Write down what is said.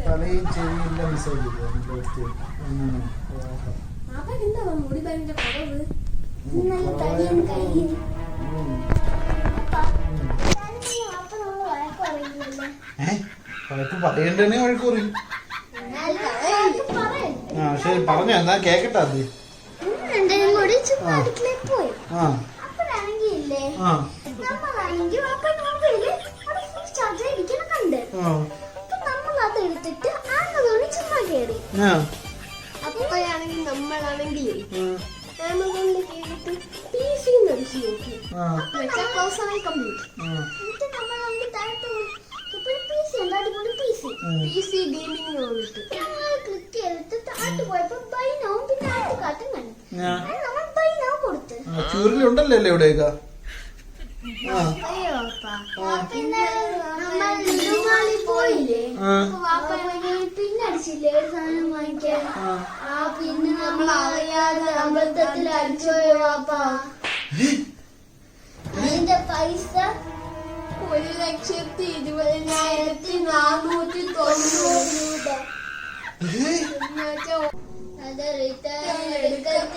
തലയും ചെവിയും എല്ലാം മിസ്സാക്കി അങ്ങനെ പറയും പറഞ്ഞു എന്നാ കേക്കട്ടെ അത് ആ ആ നമ്മളാണെങ്കിൽ കയറിയിട്ട് പി സി ഉണ്ട് അടിപൊളി താഴത്ത് ഇവിടെ അല്ലേ ഇവിടെയൊക്കെ ഒരു സാധനം വാങ്ങിക്കാൻ? ആ. പിന്നെ നമ്മൾ അറിയാതെ അടിച്ചുപോയ വാപ്പ. അതിന്റെ പൈസ ഒരു ലക്ഷത്തി ഇരുപതിനായിരത്തി രൂപ 哎。什么